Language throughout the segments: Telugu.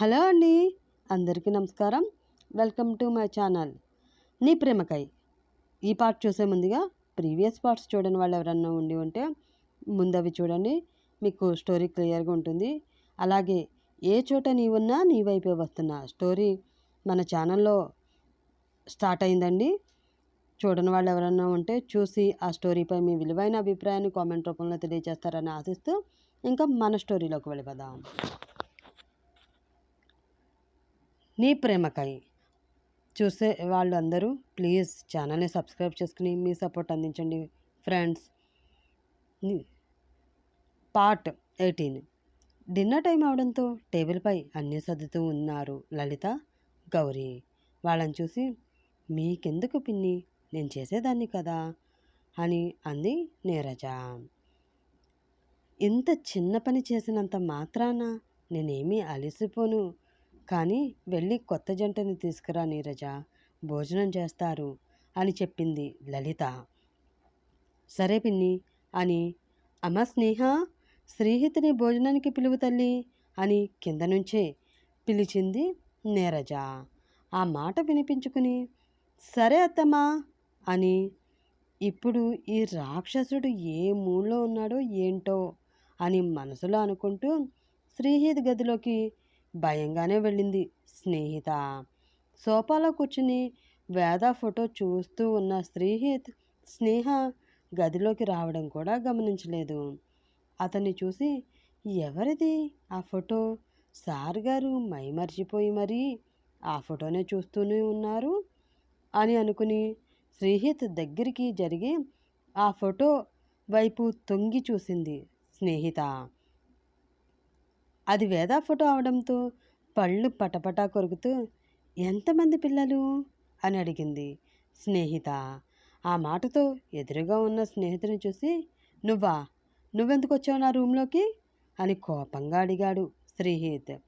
హలో అండి. అందరికీ నమస్కారం. Welcome to my channel. నీ ప్రేమకై. ఈ పార్ట్ చూసే ముందుగా ప్రీవియస్ పార్ట్స్ చూడని వాళ్ళు ఎవరన్నా ఉండి ఉంటే ముందవి చూడండి. మీకు స్టోరీ క్లియర్గా ఉంటుంది. అలాగే ఏ చోట నీ ఉన్నా నీ వైపే వస్తున్నా స్టోరీ మన ఛానల్లో స్టార్ట్ అయిందండి. చూడని వాళ్ళు ఎవరన్నా ఉంటే చూసి ఆ స్టోరీపై మీ విలువైన అభిప్రాయాన్ని కామెంట్ రూపంలో తెలియజేస్తారని ఆశిస్తూ ఇంకా మన స్టోరీలోకి వెళ్ళిపోదాం. నీ ప్రేమకై చూసే వాళ్ళు అందరూ ప్లీజ్ ఛానల్ని సబ్స్క్రైబ్ చేసుకుని మీ సపోర్ట్ అందించండి friends. Part eighteen. Dinner time అవడంతో టేబుల్పై అన్నీ సర్దుతూ ఉన్నారు లలిత గౌరీ. వాళ్ళని చూసి మీకెందుకు పిన్ని? నేను చేసేదాన్ని కదా? అని అంది నీరజ. ఇంత చిన్న పని చేసినంత మాత్రాన నేనేమీ అలసిపోను. కానీ వెళ్ళి కొత్త జంటని తీసుకురా నీరజ. భోజనం చేస్తారు అని చెప్పింది లలిత. సరే పిన్ని అని అమ్మ స్నేహ స్నేహితుని భోజనానికి పిలువు తల్లి అని కింద నుంచే పిలిచింది నీరజ. ఆ మాట వినిపించుకుని సరే అత్తమ్మా అని ఇప్పుడు ఈ రాక్షసుడు ఏ మూల్లో ఉన్నాడో ఏంటో అని మనసులో అనుకుంటూ శ్రీహిత్ గదిలోకి భయంగానే వెళ్ళింది. స్నేహిత. సోఫాలో కూర్చుని వేద ఫోటో చూస్తూ ఉన్న శ్రీహిత్ స్నేహ గదిలోకి రావడం కూడా గమనించలేదు. అతన్ని చూసి ఎవరిది ఆ ఫోటో? సార్ గారు మైమర్చిపోయి మరీ ఆ ఫోటోనే చూస్తూనే ఉన్నారు అని అనుకుని శ్రీహిత్ దగ్గరికి జరిగి ఆ ఫోటో వైపు తొంగి చూసింది. స్నేహిత. అది వేద ఫోటో అవడంతో పళ్ళు పటపటా కొరుకుతూ ఎంతమంది పిల్లలు? అని అడిగింది స్నేహిత. ఆ మాటతో ఎదురుగా ఉన్న స్నేహితుని చూసి నువ్వా? నువ్వెందుకు వచ్చావు నా రూమ్లోకి? అని కోపంగా అడిగాడు శ్రీహిత్.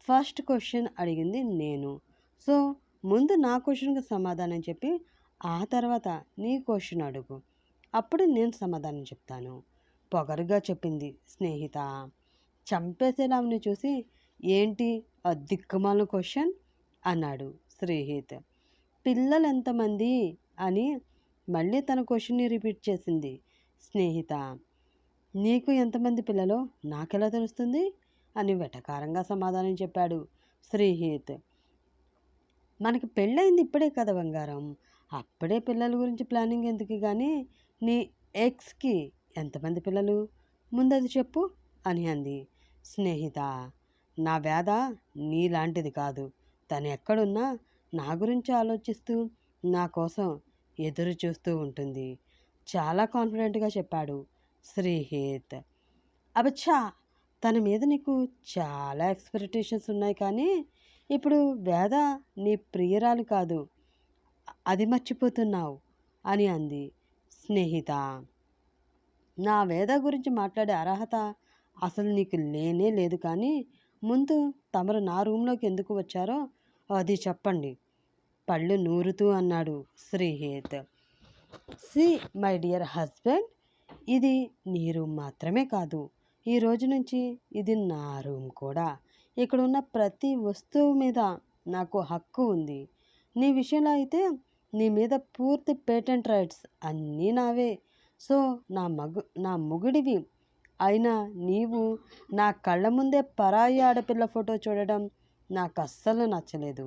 ఫస్ట్ క్వశ్చన్ అడిగింది నేను. సో ముందు నా క్వశ్చన్కి సమాధానం చెప్పి ఆ తర్వాత నీ క్వశ్చన్ అడుగు. అప్పుడు నేను సమాధానం చెప్తాను పొగరుగా చెప్పింది స్నేహిత. చంపేసేలామని చూసి ఏంటి? ఆ దిక్కుమాల క్వశ్చన్ అన్నాడు శ్రీహిత్. పిల్లలు ఎంతమంది? అని మళ్ళీ తన క్వశ్చన్ని రిపీట్ చేసింది స్నేహిత. నీకు ఎంతమంది పిల్లలో? నాకెలా తెలుస్తుంది? అని వెటకారంగా సమాధానం చెప్పాడు శ్రీహిత్. మనకి పెళ్ళయింది ఇప్పుడే కదా బంగారం. అప్పుడే పిల్లల గురించి ప్లానింగ్ ఎందుకు కానీ నీ ఎక్స్కి ఎంతమంది పిల్లలు? ముందది చెప్పు అని అంది. స్నేహిత నా వేద నీలాంటిది కాదు. తను ఎక్కడున్నా నా గురించి ఆలోచిస్తూ నా కోసం ఎదురు చూస్తూ ఉంటుంది. చాలా కాన్ఫిడెంట్గా చెప్పాడు శ్రీహిత్. అబచ్చా! తన మీద నీకు చాలా ఎక్స్పెక్టేషన్స్ ఉన్నాయి కానీ ఇప్పుడు వేద నీ ప్రియురాలు కాదు. అది మర్చిపోతున్నావు అని అంది స్నేహిత. నా వేద గురించి మాట్లాడే అర్హత అసలు నీకు లేనే లేదు కానీ ముందు తమరు నా రూంలోకి ఎందుకు వచ్చారో అది చెప్పండి. పళ్ళు నూరుతూ అన్నాడు Srihet. See my dear husband ఇది నీ రూమ్ మాత్రమే కాదు. ఈ రోజు నుంచి ఇది నా రూమ్ కూడా. ఇక్కడ ఉన్న ప్రతి వస్తువు మీద నాకు హక్కు ఉంది. నీ విషయంలో అయితే నీ మీద పూర్తి పేటెంట్ రైట్స్ అన్నీ నావే. సో నా మగు నా మొగుడివి అయినా నీవు నా కళ్ళ ముందే పరాయి ఆడపిల్ల ఫోటో చూడడం నాకు అస్సలు నచ్చలేదు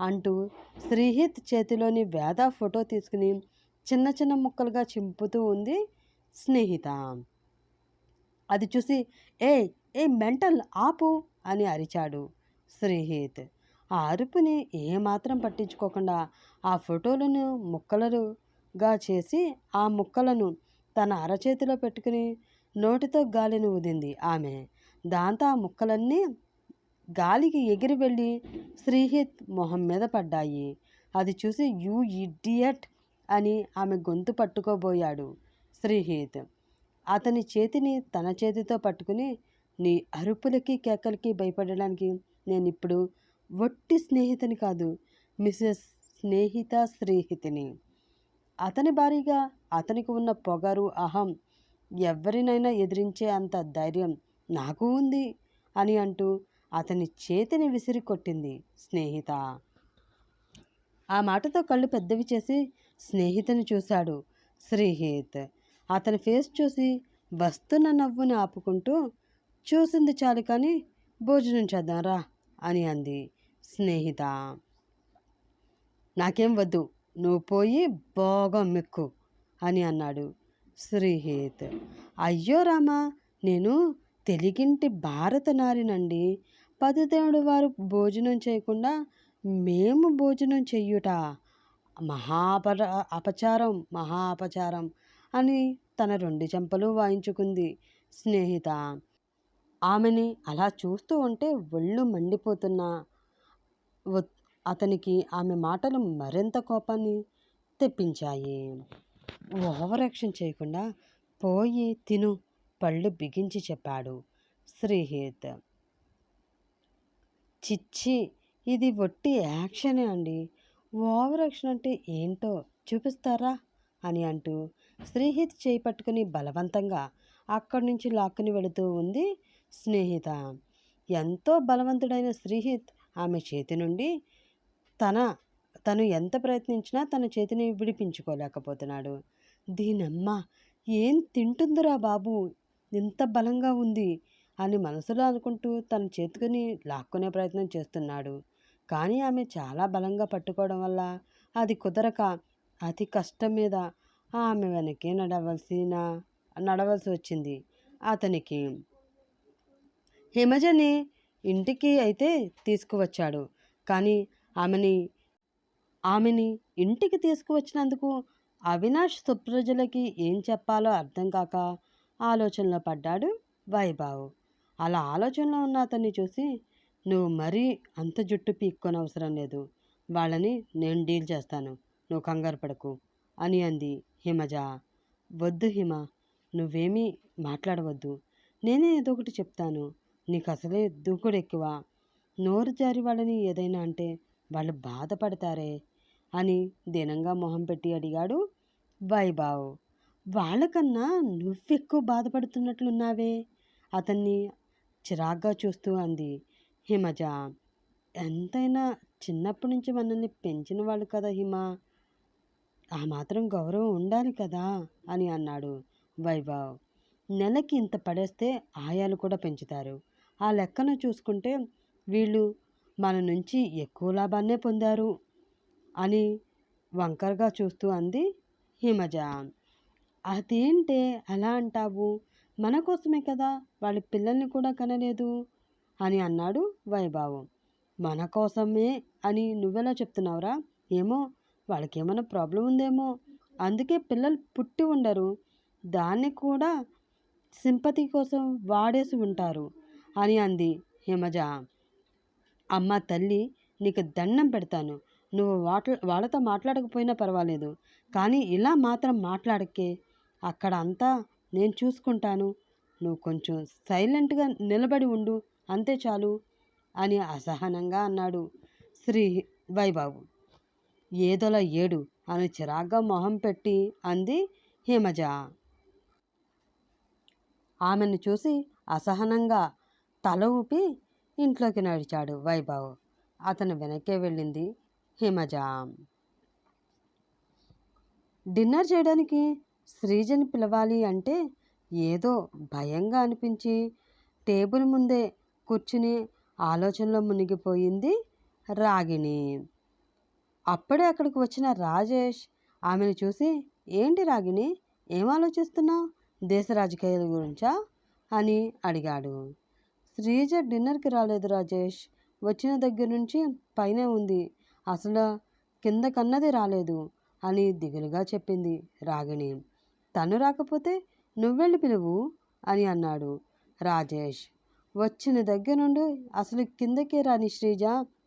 అంటూ శ్రీహిత్ చేతిలోని వేద ఫోటో తీసుకుని చిన్న చిన్న ముక్కలుగా చింపుతూ ఉంది స్నేహిత. అది చూసి ఏ ఏ మెంటల్ ఆపు అని అరిచాడు శ్రీహిత్. ఆ అరుపుని ఏమాత్రం పట్టించుకోకుండా ఆ ఫోటోలను ముక్కలుగా చేసి ఆ ముక్కలను తన అరచేతిలో పెట్టుకుని నోటితో గాలిని ఊదింది ఆమె దాంతో ఆ ముక్కలన్నీ గాలికి ఎగిరి వెళ్ళి శ్రీహిత్ మొహం మీద పడ్డాయి. అది చూసి యూ ఇడియట్ అని ఆమె గొంతు పట్టుకోబోయాడు శ్రీహిత్. అతని చేతిని తన చేతితో పట్టుకుని నీ అరుపులకి కేకలకి భయపడడానికి నేను ఇప్పుడు వట్టి స్నేహితుని కాదు మిసెస్ స్నేహిత శ్రీహితిని. అతని భారీగా అతనికి ఉన్న పొగరు అహం ఎవరినైనా ఎదిరించే అంత ధైర్యం నాకు ఉంది అని అంటూ అతని చేతిని విసిరి కొట్టింది స్నేహిత. ఆ మాటతో కళ్ళు పెద్దవి చేసి స్నేహితుని చూశాడు శ్రీహిత్. అతని ఫేస్ చూసి వస్తున్న నవ్వుని ఆపుకుంటూ చూసింది చాలు కానీ భోజనం చేద్దాంరా అని అంది స్నేహిత. నాకేం వద్దు నువ్వు పోయి బాగా మెక్కు అని అన్నాడు శ్రీహిత్. అయ్యో రామా నేను తెలుగింటి భారత నారినండి. పతిదేవుడు వారు భోజనం చేయకుండా మేము భోజనం చెయ్యుట మహాపర అపచారం మహా అపచారం అని తన రెండు చెంపలు వాయించుకుంది స్నేహిత. ఆమెని అలా చూస్తూ ఉంటే ఒళ్ళు మండిపోతున్న. అతనికి ఆమె మాటలు మరింత కోపాన్ని తెప్పించాయి. ఓవర్ యాక్షన్ చేయకుండా పోయి తిను పళ్ళు బిగించి చెప్పాడు శ్రీహిత్. చిచ్చి ఇది ఒట్టి యాక్షనే అండి. ఓవర్ యాక్షన్ అంటే ఏంటో చూపిస్తారా? అని అంటూ శ్రీహిత్ చేయి పట్టుకుని బలవంతంగా అక్కడి నుంచి లాక్కుని వెళుతూ ఉంది స్నేహిత. ఎంతో బలవంతుడైన శ్రీహిత్ ఆమె చేతి నుండి తన తను ఎంత ప్రయత్నించినా తన చేతిని విడిపించుకోలేకపోతున్నాడు. దీనమ్మ ఏం తింటుందిరా బాబు? ఎంత బలంగా ఉంది అని మనసులో అనుకుంటూ తన చేతుకుని లాక్కునే ప్రయత్నం చేస్తున్నాడు. కానీ ఆమె చాలా బలంగా పట్టుకోవడం వల్ల అది కుదరక అతి కష్టం మీద ఆమె వెనకే నడవలసిన నడవలసి వచ్చింది అతనికి. హిమజని ఇంటికి అయితే తీసుకువచ్చాడు. కానీ ఆమెని ఆమెని ఇంటికి తీసుకువచ్చినందుకు అవినాష్ సుప్రజలకి ఏం చెప్పాలో అర్థం కాక ఆలోచనలో పడ్డాడు వైభావు. అలా ఆలోచనలో ఉన్న అతన్ని చూసి నువ్వు మరీ అంత జుట్టు పీక్కొని అవసరం లేదు. వాళ్ళని నేను డీల్ చేస్తాను. నువ్వు కంగారు పడకు అని అంది హిమజ. వద్దు హిమ నువ్వేమీ మాట్లాడవద్దు. నేనే ఏదో ఒకటి చెప్తాను. నీకు అసలే దూకుడు ఎక్కువ నోరు జారి వాళ్ళని ఏదైనా అంటే వాళ్ళు బాధపడతారే. అని దీనంగా మొహం పెట్టి అడిగాడు. వైభావ్ వాళ్ళకన్నా నువ్వెక్కువ బాధపడుతున్నట్లున్నావే? అతన్ని చిరాగ్గా చూస్తూ అంది. హిమజ ఎంతైనా చిన్నప్పటి నుంచి మనల్ని పెంచిన వాళ్ళు కదా హిమ. ఆ మాత్రం గౌరవం ఉండాలి కదా అని అన్నాడు వైభవ్. నెలకి ఇంత పడేస్తే ఆయాలు కూడా పెంచుతారు. ఆ లెక్కన చూసుకుంటే వీళ్ళు మన నుంచి ఎక్కువ లాభాన్నే పొందారు. అని వంకరగా చూస్తూ అంది హిమజ అదేంటే అలా అంటావు? మన కోసమే కదా వాళ్ళ పిల్లల్ని కూడా కనలేదు? అని అన్నాడు వైభావం. మన కోసమే అని నువ్వెలా చెప్తున్నావురా? ఏమో వాళ్ళకేమైనా ప్రాబ్లం ఉందేమో? అందుకే పిల్లలు పుట్టి ఉండరు. దాన్ని కూడా సింపతి కోసం వాడేసి ఉంటారు అని అంది హిమజ అమ్మ తల్లి నీకు దండం పెడతాను. నువ్వు వాట వాళ్ళతో మాట్లాడకపోయినా పర్వాలేదు. కానీ ఇలా మాత్రం మాట్లాడకే. అక్కడ అంతా నేను చూసుకుంటాను. నువ్వు కొంచెం సైలెంట్గా నిలబడి ఉండు. అంతే చాలు అని అసహనంగా అన్నాడు శ్రీ వైబాబు ఏదోలా ఏడు అని చిరాగ్గా మొహం పెట్టి అంది హిమజ. ఆమెను చూసి అసహనంగా తల ఊపి ఇంట్లోకి నడిచాడు వైభవ్. అతను వెనక్కే వెళ్ళింది. హిమజ. డిన్నర్ చేయడానికి శ్రీజని పిలవాలి అంటే ఏదో భయంగా అనిపించి టేబుల్ ముందే కూర్చుని ఆలోచనలో మునిగిపోయింది రాగిణి. అప్పుడే అక్కడికి వచ్చిన రాజేష్ ఆమెను చూసి ఏంటి రాగిణి ఏం ఆలోచిస్తున్నావు? దేశ రాజకీయాల గురించా? అని అడిగాడు. శ్రీజ డిన్నర్కి రాలేదు రాజేష్. వచ్చిన దగ్గర నుంచి పైనే ఉంది. అసలు కింద కన్నది రాలేదు అని దిగులుగా చెప్పింది రాగిణి. తను రాకపోతే నువ్వెళ్ళి పిలువు అని అన్నాడు రాజేష్. వచ్చిన దగ్గర నుండి అసలు కిందకే రాని శ్రీజ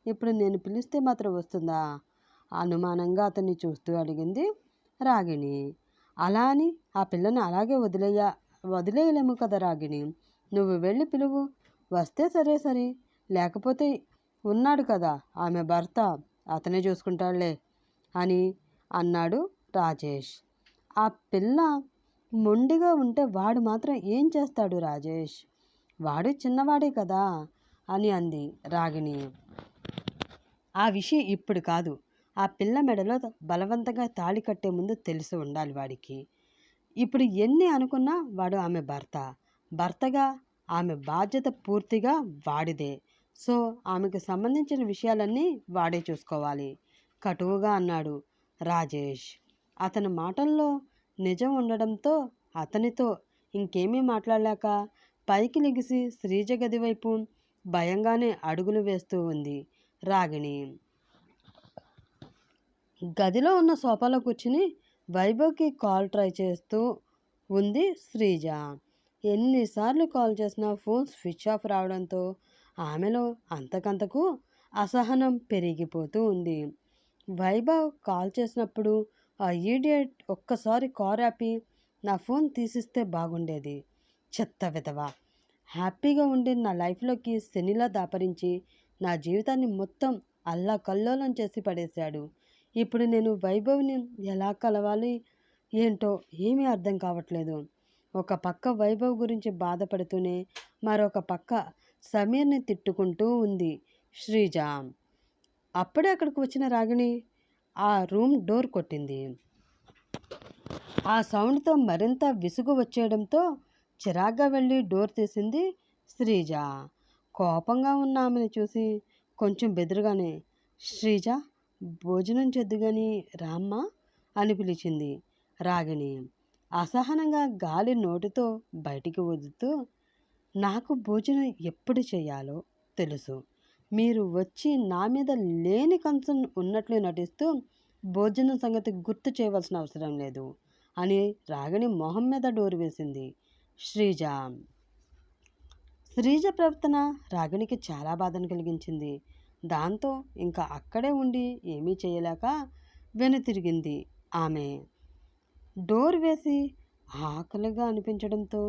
ఇప్పుడు నేను పిలిస్తే మాత్రం వస్తుందా? అనుమానంగా అతన్ని చూస్తూ అడిగింది రాగిణి. అలా అని ఆ పిల్లని అలాగే వదిలేయ వదిలేయలేము కదా రాగిణి. నువ్వు వెళ్ళి పిలువు. వస్తే సరే సరే. లేకపోతే ఉన్నాడు కదా ఆమె భర్త. అతనే చూసుకుంటాడులే అని అన్నాడు రాజేష్. ఆ పిల్ల మొండిగా ఉంటే వాడు మాత్రం ఏం చేస్తాడు రాజేష్? వాడు చిన్నవాడే కదా అని అంది రాగిణి. ఆ విషయం ఇప్పుడు కాదు. ఆ పిల్ల మెడలో బలవంతంగా తాళి కట్టే ముందు తెలిసి ఉండాలి వాడికి. ఇప్పుడు ఎన్ని అనుకున్నా వాడు ఆమె భర్త. భర్తగా ఆమె బాధ్యత పూర్తిగా వాడిదే. సో ఆమెకు సంబంధించిన విషయాలన్నీ వాడే చూసుకోవాలి. కటువుగా అన్నాడు రాజేష్. అతని మాటల్లో నిజం ఉండడంతో అతనితో ఇంకేమీ మాట్లాడలేక పైకి లెగిసి శ్రీజ గది వైపు భయంగానే అడుగులు వేస్తూ ఉంది రాగిణి. గదిలో ఉన్న సోఫాలో కూర్చుని వైభవ్కి కాల్ ట్రై చేస్తూ ఉంది శ్రీజ. ఎన్నిసార్లు కాల్ చేసినా ఫోన్ స్విచ్ ఆఫ్ రావడంతో ఆమెలో అంతకంతకు అసహనం పెరిగిపోతూ ఉంది. వైభవ్ కాల్ చేసినప్పుడు ఆ ఈడియట్ ఒక్కసారి కార్ ఆపి నా ఫోన్ తీసిస్తే బాగుండేది. చెత్త విధవ. హ్యాపీగా ఉండి నా లైఫ్లోకి శనిలా దాపరించి నా జీవితాన్ని మొత్తం అల్లా కల్లోలం చేసి పడేశాడు. ఇప్పుడు నేను వైభవ్ని ఎలా కలవాలి? ఏంటో ఏమీ అర్థం కావట్లేదు. ఒక పక్క వైభవ్ గురించి బాధపడుతూనే మరొక పక్క సమీర్ని తిట్టుకుంటూ ఉంది శ్రీజ. అప్పుడే అక్కడికి వచ్చిన రాగిణి ఆ రూమ్ డోర్ కొట్టింది. ఆ సౌండ్తో మరింత విసుగు వచ్చేయడంతో చిరాగ్గా వెళ్ళి డోర్ తీసింది శ్రీజ. కోపంగా ఉన్న ఆమెను చూసి కొంచెం బెదురుగానే శ్రీజ భోజనం చెద్దుగాని రామ్మా? అని పిలిచింది రాగిణి. అసహనంగా గాలి నోటితో బయటికి వదులుతూ నాకు భోజనం ఎప్పుడు చేయాలో తెలుసు. మీరు వచ్చి నా మీద లేని కన్సర్న్ ఉన్నట్లు నటిస్తూ భోజనం సంగతి గుర్తు చేయవలసిన అవసరం లేదు అని రాగిణి మొహం మీద డోరు వేసింది. శ్రీజ శ్రీజ ప్రవర్తన రాగిణికి చాలా బాధను కలిగించింది. దాంతో ఇంకా అక్కడే ఉండి ఏమీ చేయలేక వెనుతిరిగింది ఆమె. డోర్ వేసి ఆకలిగా అనిపించడంతో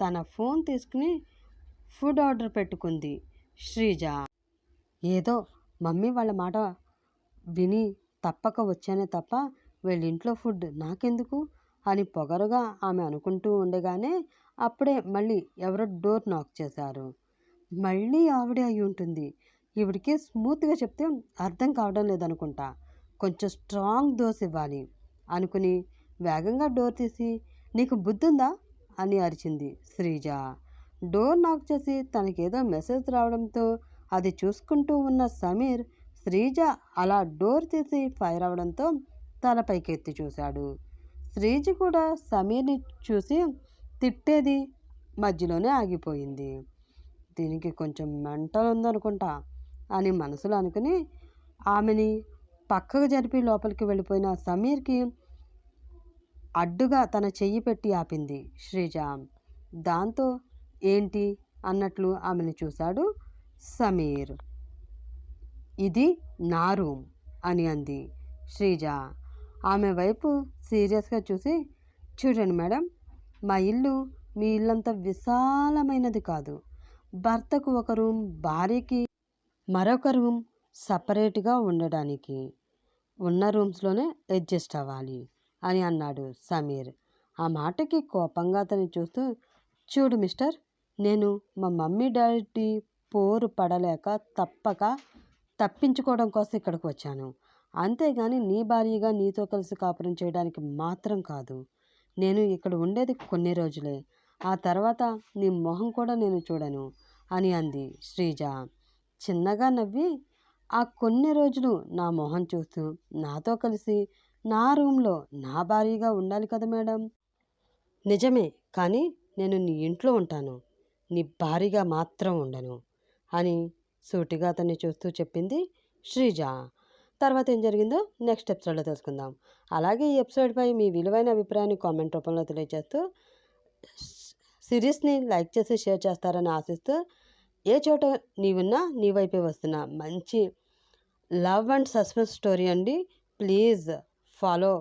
తన ఫోన్ తీసుకుని ఫుడ్ ఆర్డర్ పెట్టుకుంది శ్రీజ. ఏదో మమ్మీ వాళ్ళ మాట విని తప్పక వచ్చానే తప్ప వీళ్ళింట్లో ఫుడ్ నాకెందుకు? అని పొగరుగా ఆమె అనుకుంటూ ఉండగానే అప్పుడే మళ్ళీ ఎవరో డోర్ నాక్ చేశారు. మళ్ళీ ఆవిడే అయి ఉంటుంది. ఈవిడికి స్మూత్గా చెప్తే అర్థం కావడం లేదనుకుంటా. కొంచెం స్ట్రాంగ్ దోశ ఇవ్వాలి. అనుకుని వేగంగా డోర్ తీసి నీకు బుద్ధుందా? అని అరిచింది శ్రీజ. డోర్ నాక్ చేసి తనకేదో మెసేజ్ రావడంతో అది చూసుకుంటూ ఉన్న సమీర్ శ్రీజ అలా డోర్ తీసి ఫైర్ అవడంతో తల ఎత్తి చూశాడు. శ్రీజ కూడా సమీర్ని చూసి తిట్టేది మధ్యలోనే ఆగిపోయింది. దీనికి కొంచెం మెంటల్ ఉందనుకుంటా అని మనసులో అనుకుని ఆమెని పక్కకు జరిపి లోపలికి వెళ్ళిపోయిన సమీర్కి అడ్డుగా తన చెయ్యి పెట్టి ఆపింది శ్రీజ. దాంతో ఏంటి అన్నట్లు ఆమెను చూశాడు సమీర్. ఇది నా రూమ్ అని అంది శ్రీజ. ఆమె వైపు సీరియస్గా చూసి చూడండి మేడం మా ఇల్లు మీ ఇల్లంత విశాలమైనది కాదు. భర్తకు ఒక రూమ్ భార్యకి మరొక రూమ్ సపరేట్గా ఉండడానికి ఉన్న రూమ్స్లోనే అడ్జస్ట్ అవ్వాలి అని అన్నాడు సమీర్. ఆ మాటకి కోపంగా అతన్ని చూస్తూ చూడు మిస్టర్ నేను మా మమ్మీ డాడీ పోరు పడలేక తప్పక తప్పించుకోవడం కోసం ఇక్కడికి వచ్చాను. అంతేగాని నీ భార్యగా నీతో కలిసి కాపురం చేయడానికి మాత్రం కాదు. నేను ఇక్కడ ఉండేది కొన్ని రోజులే. ఆ తర్వాత నీ మొహం కూడా నేను చూడను అని అంది శ్రీజ. చిన్నగా నవ్వి ఆ కొన్ని రోజులు నా మొహం చూస్తూ నాతో కలిసి నా రూమ్లో నా భార్యగా ఉండాలి కదా మేడం? నిజమే కానీ నేను నీ ఇంట్లో ఉంటాను. నీ భారీగా మాత్రం ఉండను అని సూటిగా అతన్ని చూస్తూ చెప్పింది శ్రీజ. తర్వాత ఏం జరిగిందో నెక్స్ట్ ఎపిసోడ్లో తెలుసుకుందాం. అలాగే ఈ ఎపిసోడ్పై మీ విలువైన అభిప్రాయాన్ని కామెంట్ రూపంలో తెలియజేస్తూ సిరీస్ని లైక్ చేసి షేర్ చేస్తారని ఆశిస్తూ ఏ చోట నీవున్నా నీ వైపే వస్తున్నా మంచి లవ్ అండ్ సస్పెన్స్ స్టోరీ అండి. Please follow